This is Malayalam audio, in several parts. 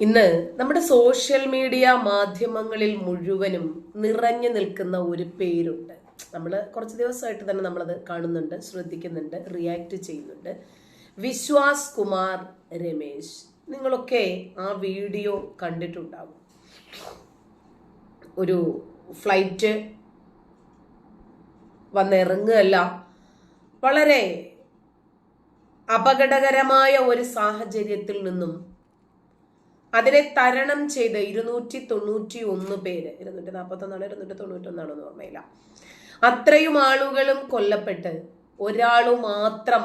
ഇന്ന് നമ്മുടെ സോഷ്യൽ മീഡിയ മാധ്യമങ്ങളിൽ മുഴുവനും നിറഞ്ഞു നിൽക്കുന്ന ഒരു പേരുണ്ട്. നമ്മൾ കുറച്ച് ദിവസമായിട്ട് തന്നെ നമ്മളത് കാണുന്നുണ്ട് ശ്രദ്ധിക്കുന്നുണ്ട് റിയാക്ട് ചെയ്യുന്നുണ്ട്. വിശ്വാസ് കുമാർ രമേശ് നിങ്ങളൊക്കെ ആ വീഡിയോ കണ്ടിട്ടുണ്ടാവും. ഒരു ഫ്ലൈറ്റ് വന്നിറങ്ങുകയല്ല വളരെ അപകടകരമായ ഒരു സാഹചര്യത്തിൽ നിന്നും അതിനെ തരണം ചെയ്ത് ഇരുന്നൂറ്റി തൊണ്ണൂറ്റി ഒന്ന് പേര്. ഇരുന്നൂറ്റി നാൽപ്പത്തൊന്നാണ് ഇരുന്നൂറ്റി തൊണ്ണൂറ്റി ഒന്നാണോ എന്ന് ഓർമ്മയില്ല. അത്രയും ആളുകളും കൊല്ലപ്പെട്ട് ഒരാളു മാത്രം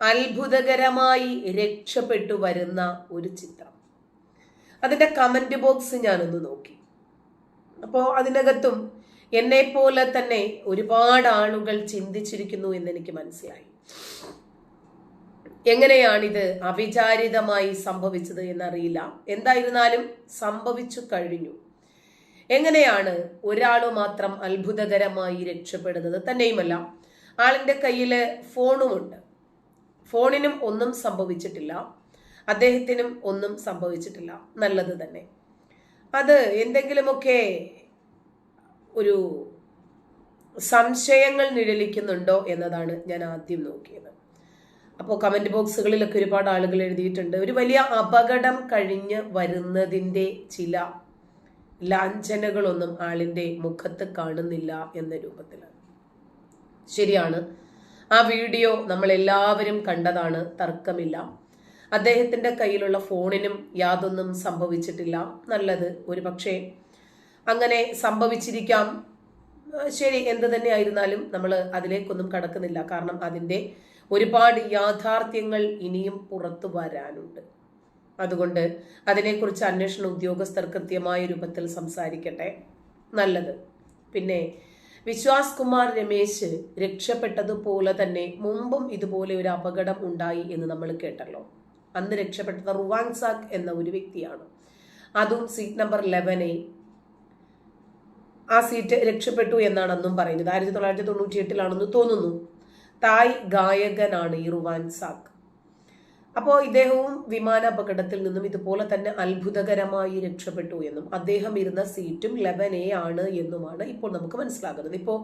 അത്ഭുതകരമായി രക്ഷപ്പെട്ടു വരുന്ന ഒരു ചിത്രം. അതിന്റെ കമന്റ് ബോക്സ് ഞാനൊന്ന് നോക്കി. അപ്പോൾ അതിനകത്തും എന്നെ പോലെ തന്നെ ഒരുപാട് ആളുകൾ ചിന്തിച്ചിരിക്കുന്നു എന്ന് എനിക്ക് മനസ്സിലായി. എങ്ങനെയാണിത് അവിചാരിതമായി സംഭവിച്ചത് എന്നറിയില്ല. എന്തായിരുന്നാലും സംഭവിച്ചു കഴിഞ്ഞു. എങ്ങനെയാണ് ഒരാൾ മാത്രം അത്ഭുതകരമായി രക്ഷപ്പെടുന്നത്? തന്നെയുമല്ല ആളിന്റെ കയ്യിൽ ഫോണുമുണ്ട്. ഫോണിനും ഒന്നും സംഭവിച്ചിട്ടില്ല. അദ്ദേഹത്തിനും ഒന്നും സംഭവിച്ചിട്ടില്ല. നല്ലത് തന്നെ. അത് എന്തെങ്കിലുമൊക്കെ ഒരു സംശയങ്ങൾ നിഴലിക്കുന്നുണ്ടോ എന്നതാണ് ഞാൻ ആദ്യം നോക്കിയത്. അപ്പോൾ കമന്റ് ബോക്സുകളിലൊക്കെ ഒരുപാട് ആളുകൾ എഴുതിയിട്ടുണ്ട്. ഒരു വലിയ അപകടം കഴിഞ്ഞ് വരുന്നതിന്റെ ചില ലാഞ്ചനകളൊന്നും ആളിന്റെ മുഖത്ത് കാണുന്നില്ല എന്ന രൂപത്തിൽ ശരിയാണ്. ആ വീഡിയോ നമ്മൾ എല്ലാവരും കണ്ടതാണ്. തർക്കമില്ല. അദ്ദേഹത്തിന്റെ കയ്യിലുള്ള ഫോണിനും യാതൊന്നും സംഭവിച്ചിട്ടില്ല. നല്ലത്. ഒരു പക്ഷേ അങ്ങനെ സംഭവിച്ചിരിക്കാം. ശരി എന്ത് തന്നെ ആയിരുന്നാലും നമ്മൾ അതിലേക്കൊന്നും കടക്കുന്നില്ല. കാരണം അതിന്റെ ഒരുപാട് യാഥാർത്ഥ്യങ്ങൾ ഇനിയും പുറത്തു വരാനുണ്ട്. അതുകൊണ്ട് അതിനെക്കുറിച്ച് അന്വേഷണ ഉദ്യോഗസ്ഥർ കൃത്യമായ രൂപത്തിൽ സംസാരിക്കട്ടെ. നല്ലത്. പിന്നെ വിശ്വാസ് കുമാർ രമേശ് രക്ഷപ്പെട്ടതുപോലെ തന്നെ മുമ്പും ഇതുപോലെ ഒരു അപകടം ഉണ്ടായി എന്ന് നമ്മൾ കേട്ടല്ലോ. അന്ന് രക്ഷപ്പെട്ടത് റുവാൻസാക് എന്ന ഒരു വ്യക്തിയാണ്. അതും സീറ്റ് നമ്പർ ലെവനെ ആ സീറ്റ് രക്ഷപ്പെട്ടു എന്നാണ് അന്നും പറയുന്നത്. ആയിരത്തി തൊള്ളായിരത്തി തൊണ്ണൂറ്റി എട്ടിലാണെന്ന് തോന്നുന്നു. തായ് ഗായകനാണ് ഈ റുവാൻ സാക്ക് അപ്പോൾ ഇദ്ദേഹവും വിമാന അപകടത്തിൽ നിന്നും ഇതുപോലെ തന്നെ അത്ഭുതകരമായി രക്ഷപ്പെട്ടു എന്നും അദ്ദേഹം ഇരുന്ന സീറ്റും ലെവൻ എ ആണ് എന്നുമാണ് ഇപ്പോൾ നമുക്ക് മനസ്സിലാകുന്നത്. ഇപ്പോൾ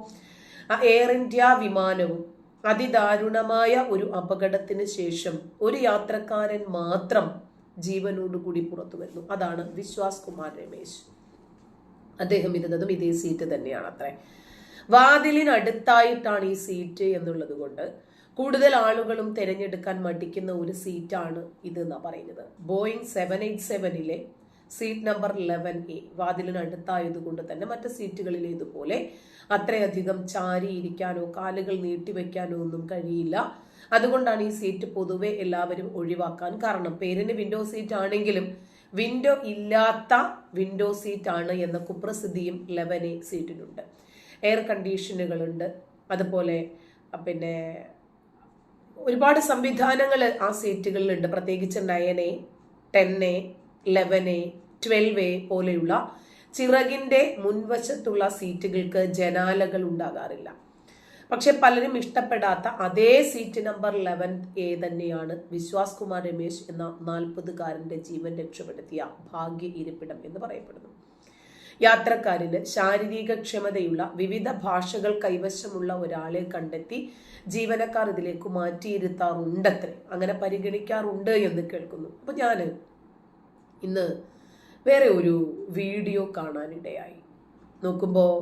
എയർ ഇന്ത്യ വിമാനവും അതിദാരുണമായ ഒരു അപകടത്തിന് ശേഷം ഒരു യാത്രക്കാരൻ മാത്രം ജീവനോടുകൂടി പുറത്തു വരുന്നു. അതാണ് വിശ്വാസ് കുമാർ രമേശ്. അദ്ദേഹം ഇരുന്നതും ഇതേ സീറ്റ് തന്നെയാണ് അത്രേ വാതിലിനടുത്തായിട്ടാണ് ഈ സീറ്റ് എന്നുള്ളത് കൊണ്ട് കൂടുതൽ ആളുകളും തിരഞ്ഞെടുക്കാൻ മടിക്കുന്ന ഒരു സീറ്റാണ് ഇത് എന്നാ പറയുന്നത്. ബോയിങ് സെവൻ എയ്റ്റ് സെവനിലെ സീറ്റ് നമ്പർ ലെവൻ എ വാതിലിനടുത്തായതുകൊണ്ട് തന്നെ മറ്റ് സീറ്റുകളിലേതുപോലെ അത്രയധികം ചാരിയിരിക്കാനോ കാലുകൾ നീട്ടിവെക്കാനോ ഒന്നും കഴിയില്ല. അതുകൊണ്ടാണ് ഈ സീറ്റ് പൊതുവെ എല്ലാവരും ഒഴിവാക്കാൻ കാരണം. പേരിന് വിൻഡോ സീറ്റ് ആണെങ്കിലും വിൻഡോ ഇല്ലാത്ത വിൻഡോ സീറ്റ് ആണ് എന്ന കുപ്രസിദ്ധിയും ലെവൻ എ സീറ്റിനുണ്ട് എയർ കണ്ടീഷനുകളുണ്ട്. അതുപോലെ പിന്നെ ഒരുപാട് സംവിധാനങ്ങൾ ആ സീറ്റുകളിലുണ്ട്. പ്രത്യേകിച്ച് nine A ten A eleven A twelve A പോലെയുള്ള ചിറകിന്റെ മുൻവശത്തുള്ള സീറ്റുകൾക്ക് ജനാലകൾ ഉണ്ടാകാറില്ല. പക്ഷെ പലരും ഇഷ്ടപ്പെടാത്ത അതേ സീറ്റ് നമ്പർ ലെവൻ എ തന്നെയാണ് വിശ്വാസ് കുമാർ രമേശ് എന്ന നാൽപ്പതുകാരന്റെ ജീവൻ രക്ഷപ്പെടുത്തിയ ഭാഗ്യ ഇരിപ്പിടം എന്ന് പറയപ്പെടുന്നു. യാത്രക്കാരിന് ശാരീരിക ക്ഷമതയുള്ള വിവിധ ഭാഷകൾ കൈവശമുള്ള ഒരാളെ കണ്ടെത്തി ജീവനക്കാർ ഇതിലേക്ക് മാറ്റിയിരുത്താറുണ്ടത്രേ. അങ്ങനെ പരിഗണിക്കാറുണ്ട് എന്ന് കേൾക്കുന്നു. അപ്പൊ ഞാൻ ഇന്ന് വേറെ ഒരു വീഡിയോ കാണാനിടയായി. നോക്കുമ്പോൾ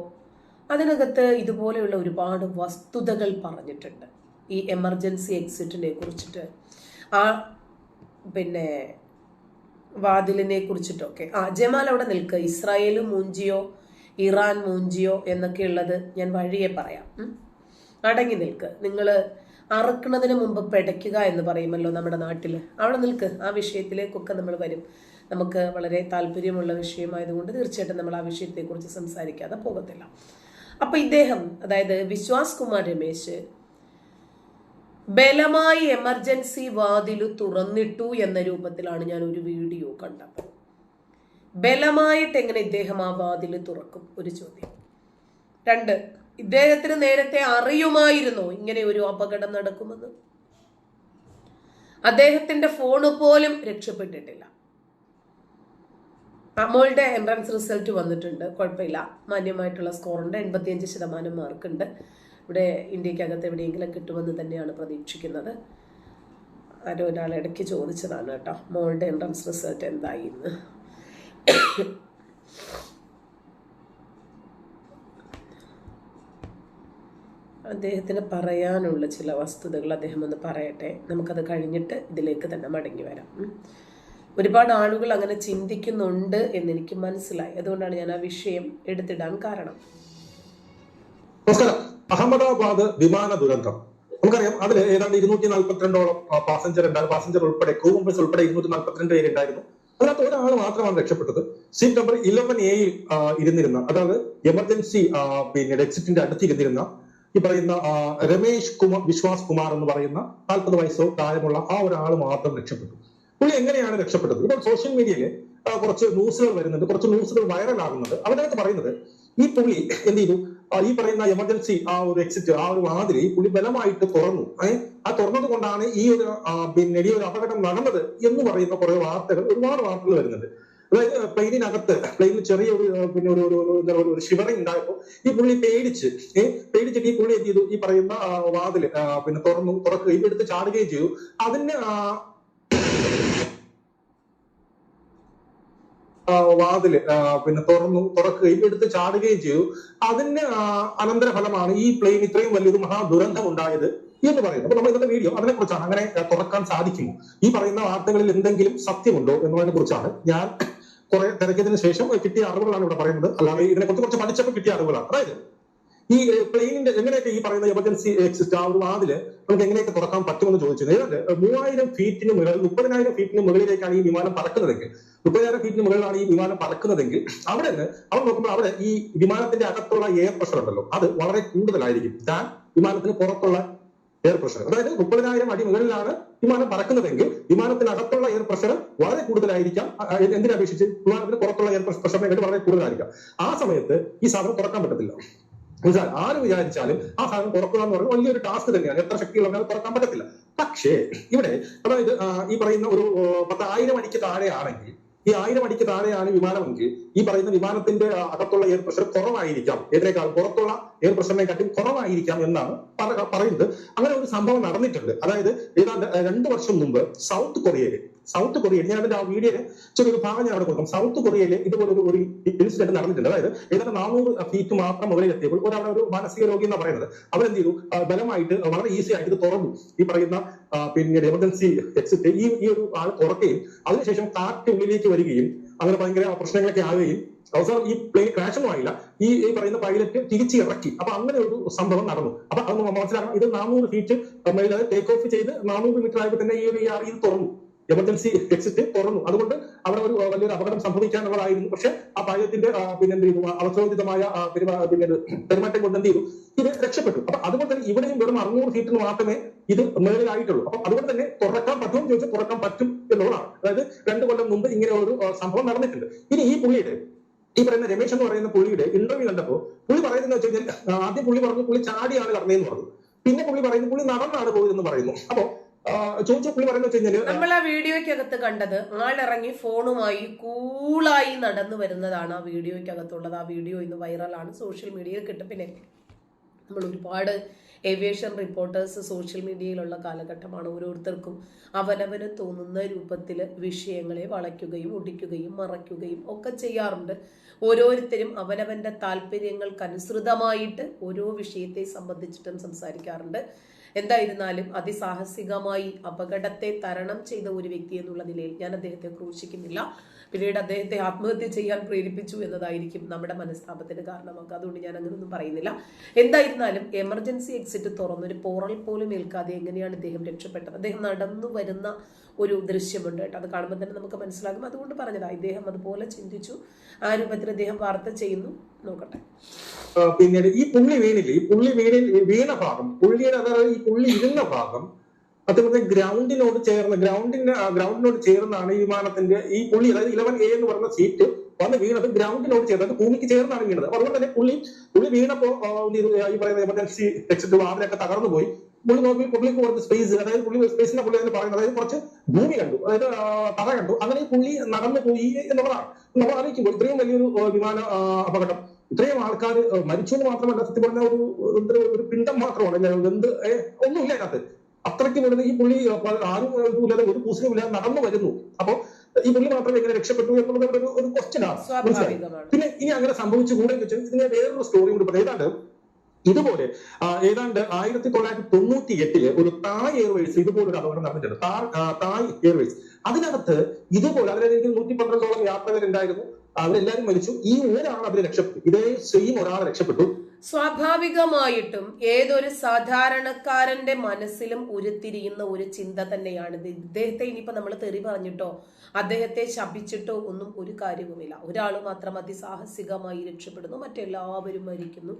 അതിനകത്ത് ഇതുപോലെയുള്ള ഒരുപാട് വസ്തുതകൾ പറഞ്ഞിട്ടുണ്ട്. ഈ എമർജൻസി എക്സിറ്റിനെ കുറിച്ചിട്ട്. ആ പിന്നെ വാതിലിനെ കുറിച്ചിട്ടൊക്കെ. ആ ജമാൽ അവിടെ നിൽക്കുക ഇസ്രായേൽ മൂഞ്ചിയോ ഇറാൻ മൂഞ്ചിയോ എന്നൊക്കെ ഉള്ളത് ഞാൻ വഴിയെ പറയാം. അടങ്ങി നിൽക്ക്. നിങ്ങൾ അറുക്കുന്നതിന് മുമ്പ് പെടയ്ക്കുക എന്ന് പറയുമല്ലോ നമ്മുടെ നാട്ടിൽ അവിടെ നിൽക്ക്. ആ വിഷയത്തിലേക്കൊക്കെ നമ്മൾ വരും. നമുക്ക് വളരെ താല്പര്യമുള്ള വിഷയമായതുകൊണ്ട് തീർച്ചയായിട്ടും നമ്മൾ ആ വിഷയത്തെക്കുറിച്ച് സംസാരിക്കാതെ പോകത്തില്ല. അപ്പൊ ഇദ്ദേഹം അതായത് വിശ്വാസ് കുമാർ രമേശ് ബലമായി എമർജൻസി വാതിൽ തുറന്നിട്ടു എന്ന രൂപത്തിലാണ് ഞാൻ ഒരു വീഡിയോ കണ്ടത് ബലമായിട്ട് എങ്ങനെ ഇദ്ദേഹം ആ വാതിൽ തുറക്കും? ഒരു ചോദ്യം. രണ്ട് ഇദ്ദേഹത്തിന് നേരത്തെ അറിയുമായിരുന്നോ ഇങ്ങനെ ഒരു അപകടം നടക്കുമെന്ന്? അദ്ദേഹത്തിന്റെ ഫോണ് പോലും രക്ഷപ്പെട്ടിട്ടില്ല. അമോളുടെ എൻട്രൻസ് റിസൾട്ട് വന്നിട്ടുണ്ട്. കുഴപ്പമില്ല. മാന്യമായിട്ടുള്ള സ്കോറുണ്ട് എൺപത്തിയഞ്ച് ശതമാനം മാർക്കുണ്ട് ഇവിടെ ഇന്ത്യക്കകത്ത് എവിടെയെങ്കിലും കിട്ടുമെന്ന് തന്നെയാണ് പ്രതീക്ഷിക്കുന്നത്. ആരോ ഒരാൾ ഇടയ്ക്ക് ചോദിച്ചതാണ് കേട്ടോ. മോളുടെ എൻട്രൻസ് റിസൾട്ട് എന്തായി എന്ന് അദ്ദേഹത്തിന് പറയാനുള്ള ചില വസ്തുതകൾ അദ്ദേഹം ഒന്ന് പറയട്ടെ. നമുക്കത് കഴിഞ്ഞിട്ട് ഇതിലേക്ക് തന്നെ മടങ്ങി വരാം. ഒരുപാട് ആളുകൾ അങ്ങനെ ചിന്തിക്കുന്നുണ്ട് എന്നെനിക്ക് മനസ്സിലായി. അതുകൊണ്ടാണ് ഞാൻ ആ വിഷയം എടുത്തിടാൻ കാരണം. നമസ്കാരം അഹമ്മദാബാദ് വിമാന ദുരന്തം. നമുക്കറിയാം അതിൽ ഏതാണ്ട് ഇരുന്നൂറ്റി നാൽപ്പത്തിരണ്ടോളം പാസഞ്ചർ ഉണ്ടായിരുന്നു പാസഞ്ചർ ഉൾപ്പെടെ ക്രൂ മെമ്പേഴ്സ് ഉൾപ്പെടെ ഇരുന്നൂറ്റി നാൽപ്പത്തിരണ്ട് പേരുണ്ടായിരുന്നു അതിനകത്ത് ഒരാൾ മാത്രമാണ് രക്ഷപ്പെട്ടത്. സീറ്റ് നമ്പർ ഇലവൻ എയിൽ ഇരുന്നിരുന്ന അതായത് എമർജൻസി പിന്നെ എക്സിറ്റിന്റെ അടുത്ത് ഇരുന്നിരുന്ന ഈ പറയുന്ന രമേശ് കുമാർ വിശ്വാസ് കുമാർ എന്ന് പറയുന്ന നാൽപ്പത് വയസ്സോ പ്രായമുള്ള ആ ഒരാൾ മാത്രം രക്ഷപ്പെട്ടു. പുള്ളി എങ്ങനെയാണ് രക്ഷപ്പെട്ടത്? ഇപ്പോൾ സോഷ്യൽ മീഡിയയിൽ കുറച്ച് ന്യൂസുകൾ വരുന്നുണ്ട്. കുറച്ച് ന്യൂസുകൾ വൈറൽ വൈറലാകുന്നുണ്ട് അതിനകത്ത് പറയുന്നത് ഈ പുള്ളി എന്ത് ചെയ്തു? ഈ പറയുന്ന എമർജൻസി ആ ഒരു എക്സിറ്റ് ആ ഒരു വാതിൽ പുള്ളി ബലമായിട്ട് തുറന്നു. ആ തുറന്നത് കൊണ്ടാണ് ഈ ഒരു പിന്നെ ഈ ഒരു അപകടം നടന്നത് എന്ന് പറയുന്ന കുറെ വാർത്തകൾ ഒരുപാട് വാർത്തകൾ വരുന്നുണ്ട്. അതായത് പ്ലെയിനിനകത്ത് പ്ലെയിനിൽ ചെറിയൊരു പിന്നെ ഒരു ഒരു ഒരു ഷിവറിംഗ് ഉണ്ടായപ്പോൾ ഈ പുള്ളി പേടിച്ച് ഏഹ് പേടിച്ചിട്ട് ഈ പുള്ളി എന്ത് ചെയ്തു? ഈ പറയുന്ന വാതിൽ പിന്നെ തുറന്നു തുറക്കുകയും എടുത്ത് ചാടുകയും ചെയ്തു. അതിന് വാതിൽ പിന്നെ തുറന്നു തുറക്കുകയും എടുത്ത് ചാടുകയും ചെയ്തു. അതിന് അനന്തരഫലമാണ് ഈ പ്ലെയിൻ ഇത്രയും വലിയൊരു മഹാദുരന്തം ഉണ്ടായത് എന്ന് പറയുന്നത്. അപ്പൊ നമ്മൾ ഇന്നത്തെ വീഡിയോ അതിനെ കുറിച്ചാണ് അങ്ങനെ തുറക്കാൻ സാധിക്കുമോ? ഈ പറയുന്ന വാർത്തകളിൽ എന്തെങ്കിലും സത്യമുണ്ടോ എന്നതിനെ കുറിച്ചാണ് ഞാൻ കുറെ തിരക്കിയതിനു ശേഷം കിട്ടിയ അറിവുകളാണ് ഇവിടെ പറയുന്നത്. അല്ലാതെ ഇതിനെ കുറിച്ച് കുറച്ച് പഠിച്ചപ്പോൾ കിട്ടിയ അറിവുകളാണ്. അതായത് ഈ പ്ലെയിനിന്റെ എങ്ങനെയൊക്കെ ഈ പറയുന്ന എമർജൻസി എക്സിസ്റ്റ് ആ ഒരു വാതിൽ നമുക്ക് എങ്ങനെയൊക്കെ തുറക്കാൻ പറ്റുമെന്ന് ചോദിച്ചത് ഏതാണ്ട് മൂവായിരം ഫീറ്റിന് മുകളിൽ മുപ്പതിനായിരം ഫീറ്റിന് മുകളിലേക്കാണ് ഈ വിമാനം പറക്കുന്നതെങ്കിൽ മുപ്പതിനായിരം ഫീറ്റിന് മുകളിലാണ് ഈ വിമാനം പറക്കുന്നതെങ്കിൽ അവിടെ നിന്ന് അവർ നോക്കുമ്പോൾ അവിടെ ഈ വിമാനത്തിന്റെ അകത്തുള്ള എയർ പ്രഷർ ഉണ്ടല്ലോ അത് വളരെ കൂടുതലായിരിക്കും ദാൻ വിമാനത്തിന് പുറത്തുള്ള എയർ പ്രഷർ അതായത് മുപ്പതിനായിരം അടി മുകളിലാണ് വിമാനം പറക്കുന്നതെങ്കിൽ വിമാനത്തിനകത്തുള്ള എയർ പ്രഷർ വളരെ കൂടുതലായിരിക്കാം. അ- അ- എന്തിനെ അപേക്ഷിച്ച്? വിമാനത്തിന് പുറത്തുള്ള എയർ പ്രഷറിനെ വളരെ കൂടുതലായിരിക്കാം. ആ സമയത്ത് ഈ സാധനം തുറക്കാൻ പറ്റത്തില്ല. മനസ്സിലായി ആര് വിചാരിച്ചാലും ആ സാധനം തുറക്കുക എന്ന് പറഞ്ഞാൽ വലിയൊരു ടാസ്ക് തന്നെയാണ്. എത്ര ശക്തിയുള്ള അത് തുറക്കാൻ പറ്റത്തില്ല. പക്ഷേ ഇവിടെ അതായത് ഈ പറയുന്ന ഒരു പത്തായിരം അടിക്ക് താഴെയാണെങ്കിൽ ഈ ആയിരം അടിക്ക് താഴെയാണ് വിമാനമെങ്കിൽ ഈ പറയുന്ന വിമാനത്തിന്റെ അകത്തുള്ള എയർ പ്രഷർ കുറവായിരിക്കാം. ഇതിനേക്കാൾ പുറത്തുള്ള എയർ പ്രഷറിനെക്കാട്ടും കുറവായിരിക്കാം എന്നാണ് പറയുന്നത്. അങ്ങനെ ഒരു സംഭവം നടന്നിട്ടുണ്ട്. അതായത് ഏതാണ്ട് രണ്ട് വർഷം മുമ്പ് സൗത്ത് കൊറിയയിൽ സൗത്ത് കൊറിയയിൽ ഞാൻ അതിന്റെ ആ വീഡിയോയിൽ ചെറിയൊരു ഭാഗം ഞാൻ അവിടെ കൊടുക്കും. സൗത്ത് കൊറിയയിൽ ഇതുപോലെ ഒരു ഒരു ഇൻസിഡന്റ് നടന്നിട്ടുണ്ട്. അതായത് ഏതാണ്ട് നാനൂറ് ഫീറ്റ് മാത്രം മുകളിൽ എത്തിയപ്പോൾ ഒരാളെ ഒരു മാനസിക രോഗി എന്ന് പറയുന്നത്. അവരെന്ത് ചെയ്തു ബലമായിട്ട് വളരെ ഈസി ആയിട്ട് ഇത് തുറന്നു. ഈ പറയുന്ന പിന്നെ എമർജൻസി എക്സിറ്റ് ഈ ഈ ഒരു ആൾ തുറക്കുകയും അതിനുശേഷം കാറ്റ് ഉള്ളിലേക്ക് വരികയും അങ്ങനെ ഭയങ്കര പ്രശ്നങ്ങളൊക്കെ ആവുകയും അവസാനം ഈ പ്ലെയിൻ ക്രാഷ് ഒന്നും ആയില്ല. ഈ ഈ പറയുന്ന പൈലറ്റ് തിരിച്ചു ഇറക്കി. അപ്പൊ അങ്ങനെ ഒരു സംഭവം നടന്നു. അപ്പൊ അത് മനസ്സിലാക്കണം. ഇത് നാനൂറ് ഫീറ്റ് ടേക്ക് ഓഫ് ചെയ്ത് നാനൂറ് മീറ്റർ ആയപ്പോൾ തന്നെ ഈ അറിയിൽ ഇത് തുറന്നു. എമർജൻസി എക്സിറ്റ് തുറന്നു. അതുകൊണ്ട് അവിടെ ഒരു വലിയൊരു അപകടം സംഭവിക്കാനുള്ളതായിരുന്നു. പക്ഷെ ആ പായത്തിന്റെ പിന്നെ എന്ത് ചെയ്തു? അവസരോചിതമായ പിന്നെ പെരുമാറ്റം കൊണ്ട് എന്ത് ചെയ്തു? ഇത് രക്ഷപ്പെട്ടു. അപ്പൊ അതുകൊണ്ട് തന്നെ ഇവിടെയും വെറും അറുന്നൂറ് സീറ്റിന് മാത്രമേ ഇത് മേളിലായിട്ടുള്ളൂ. അപ്പൊ അതുകൊണ്ട് തന്നെ തുറക്കാൻ പറ്റുമെന്ന് ചോദിച്ചാൽ തുറക്കാൻ പറ്റും എന്നുള്ളതാണ്. അതായത് രണ്ടു കൊല്ലം മുമ്പ് ഇങ്ങനെ ഒരു സംഭവം നടന്നിട്ടുണ്ട്. ഇനി ഈ പുള്ളിയുടെ ഈ പറയുന്ന രമേശ് എന്ന് പറയുന്ന പുള്ളിയുടെ ഇന്റർവ്യൂ കണ്ടപ്പോ പുള്ളി പറയുന്നത് വെച്ച് കഴിഞ്ഞാൽ ആദ്യം പുള്ളി പറഞ്ഞു പുള്ളി ചാടിയാണ് കടന്നതെന്ന് പറഞ്ഞു. പിന്നെ പുള്ളി പറയുന്നു പുള്ളി നടന്നാണ് പോയതെന്ന് പറയുന്നു. അപ്പൊ ചോദിച്ച പുള്ളി നമ്മൾ ആ വീഡിയോയ്ക്കകത്ത് കണ്ടത് ആളിറങ്ങി ഫോണുമായി കൂളായി നടന്നു വരുന്നതാണ് ആ വീഡിയോയ്ക്കകത്തുള്ളത്. ആ വീഡിയോ ഇന്ന് വൈറലാണ്. സോഷ്യൽ മീഡിയയിൽ കിട്ടും. പിന്നെ നമ്മൾ ഒരുപാട് ഏവിയേഷൻ റിപ്പോർട്ടേഴ്സ് സോഷ്യൽ മീഡിയയിലുള്ള കാലഘട്ടമാണ് ഓരോരുത്തർക്കും അവനവന് തോന്നുന്ന രൂപത്തിൽ വിഷയങ്ങളെ വളയ്ക്കുകയും ഒടിക്കുകയും മറയ്ക്കുകയും ഒക്കെ ചെയ്യാറുണ്ട്. ഓരോരുത്തരും അവനവന്റെ താല്പര്യങ്ങൾക്കനുസൃതമായിട്ട് ഓരോ വിഷയത്തെ സംബന്ധിച്ചിട്ടും സംസാരിക്കാറുണ്ട്. എന്തായിരുന്നാലും അതിസാഹസികമായി അപകടത്തെ തരണം ചെയ്ത ഒരു വ്യക്തി എന്നുള്ള നിലയിൽ ഞാൻ അദ്ദേഹത്തെ ക്രൂശിക്കുന്നില്ല. പിന്നീട് അദ്ദേഹത്തെ ആത്മഹത്യ ചെയ്യാൻ പ്രേരിപ്പിച്ചു എന്നതായിരിക്കും നമ്മുടെ മനസ്താപത്തിന് കാരണമാക്കുക അതുകൊണ്ട് ഞാൻ അങ്ങനെയൊന്നും പറയുന്നില്ല. എന്തായിരുന്നാലും എമർജൻസി എക്സിറ്റ് തുറന്നൊരു പോറൽ പോലും ഏൽക്കാതെ എങ്ങനെയാണ് ഇദ്ദേഹം രക്ഷപ്പെട്ടത്? അദ്ദേഹം നടന്നു വരുന്ന ഒരു ദൃശ്യമുണ്ട് കേട്ടോ. അത് കാണുമ്പോൾ തന്നെ നമുക്ക് മനസ്സിലാകും. അതുകൊണ്ട് പറഞ്ഞതാ ഇദ്ദേഹം അതുപോലെ ചിന്തിച്ചു. ആ രൂപത്തിൽ അദ്ദേഹം വാർത്ത ചെയ്യുന്നു. നോക്കട്ടെ. പിന്നീട് ഈ പുള്ളി വീണില്ലേ? ഈ പുള്ളി വീണിൽ വീണ ഭാഗം പുള്ളിയുടെ അതായത് ഈ പുള്ളി ഇരുന്ന ഭാഗം അതുപോലെ ഗ്രൗണ്ടിനോട് ചേർന്ന് ഗ്രൗണ്ടിന്റെ ഗ്രൗണ്ടിനോട് ചേർന്നാണ് ഈ വിമാനത്തിന്റെ ഈ പുള്ളി അതായത് ഇലവൻ എ എന്ന് പറഞ്ഞ സീറ്റ് വന്ന് വീണത് ഗ്രൗണ്ടിനോട് ചേർന്ന് അത് ഭൂമിക്ക് ചേർന്നാണ് വീണത്. അതുകൊണ്ട് തന്നെ പുള്ളി പുള്ളി വീണപ്പോ? ഈ പറയുന്ന എമർജൻസി എക്സിറ്റ് വാതിലൊക്കെ തകർന്നു പോയി. പുള്ളി നോക്കി പുള്ളിക്ക് കുറച്ച് സ്പേസ് അതായത് പുള്ളി സ്പേസിനെ പുള്ളി എന്ന് പറയുന്നത് അതായത് കുറച്ച് ഭൂമി കണ്ടു അതായത് തറ കണ്ടു. അങ്ങനെ പുള്ളി നടന്നു പോയി എന്നുള്ളതാണ്. നമ്മൾ ആലോചിക്കുമ്പോൾ ഇത്രയും വലിയൊരു വിമാന അപകടം ഇത്രയും ആൾക്കാർ മരിച്ചു എന്ന് മാത്രമല്ല സത്യം പറഞ്ഞ ഒരു ഒരു പിണ്ടം മാത്രമാണ്. എന്ത് ഒന്നുമില്ല അതിനകത്ത്. അത്രയ്ക്ക് വരുന്ന ഈ പുള്ളി ആരും ഒരു പൂസലുമില്ലാതെ നടന്നു വരുന്നു. അപ്പൊ ഈ പുള്ളി മാത്രമേ എങ്ങനെ രക്ഷപ്പെട്ടു എന്നുള്ളത് ഒരു ഒരു ആണ്. സ്വാഭാവികമാണ്. പിന്നെ ഇനി അങ്ങനെ സംഭവിച്ചുകൂടെ എന്ന് വെച്ചാൽ ഇതിനെ വേറൊരു സ്റ്റോറി കൂടി പറയാം. ഏതാണ്ട് ഇതുപോലെ ഏതാണ്ട് ആയിരത്തി തൊള്ളായിരത്തി തൊണ്ണൂറ്റി എട്ടിൽ ഒരു തായ് എയർവേസ് ഇതുപോലെ ഒരു അപകടം നടന്നിട്ടുണ്ട്. തായ് എയർവേസ് അതിനകത്ത് ഇതുപോലെ അതിലേക്ക് നൂറ്റി പന്ത്രണ്ടോളം യാത്രകരുണ്ടായിരുന്നു അവരെല്ലാവരും മരിച്ചു. ഈ ഒരാൾ അതിൽ രക്ഷപ്പെട്ടു. ഇതേ സെയിം ഒരാൾ രക്ഷപ്പെട്ടു. സ്വാഭാവികമായിട്ടും ഏതൊരു സാധാരണക്കാരന്റെ മനസ്സിലും ഉരുത്തിരിയുന്ന ഒരു ചിന്ത തന്നെയാണ് ഇദ്ദേഹത്തെ ഇനിയിപ്പോൾ നമ്മൾ തെറി പറഞ്ഞിട്ടോ അദ്ദേഹത്തെ ശപിച്ചിട്ടോ ഒന്നും ഒരു കാര്യവുമില്ല. ഒരാൾ മാത്രം അതിസാഹസികമായി രക്ഷപ്പെടുന്നു മറ്റെല്ലാവരും മരിക്കുന്നു.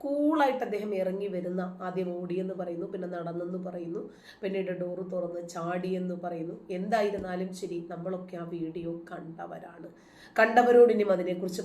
കൂളായിട്ട് അദ്ദേഹം ഇറങ്ങി വരുന്ന ആദ്യം ഓടിയെന്ന് പറയുന്നു പിന്നെ നടന്നെന്ന് പറയുന്നു പിന്നീട് ഡോറ് തുറന്ന് ചാടിയെന്ന് പറയുന്നു. എന്തായിരുന്നാലും ശരി നമ്മളൊക്കെ ആ വീഡിയോ കണ്ടവരാണ്. കണ്ടവരോട് ഇനിയും അതിനെക്കുറിച്ച്